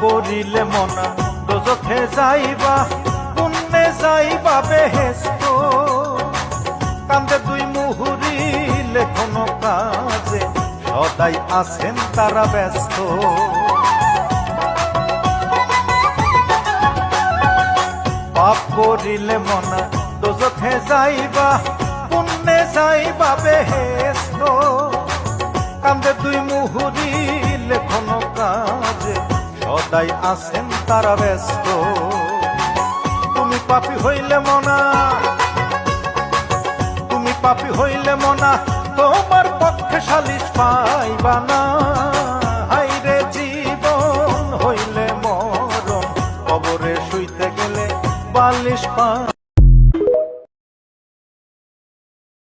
করিলে মনা দোজখে যাইবা, পুণ্যে যাইবা বেহেস্ত। কান্দে দুই মুহুরিলে কোনো কাজে, সদাই আছেন তারা ব্যস্ত। পাপ করিলে মনা দোজখে যাইবা, পুণ্যে যাইবা বেহেস্ত। কান্দে দুই মুহুরিলে কোনো কাজে সদাই আছেন তারা ব্যস্ত। তুমি পাপি হইলে মনা, তুমি পাপি হইলে মনা, তোমার পক্ষে সালিশ পাইবা না। হইলে বালিশ পা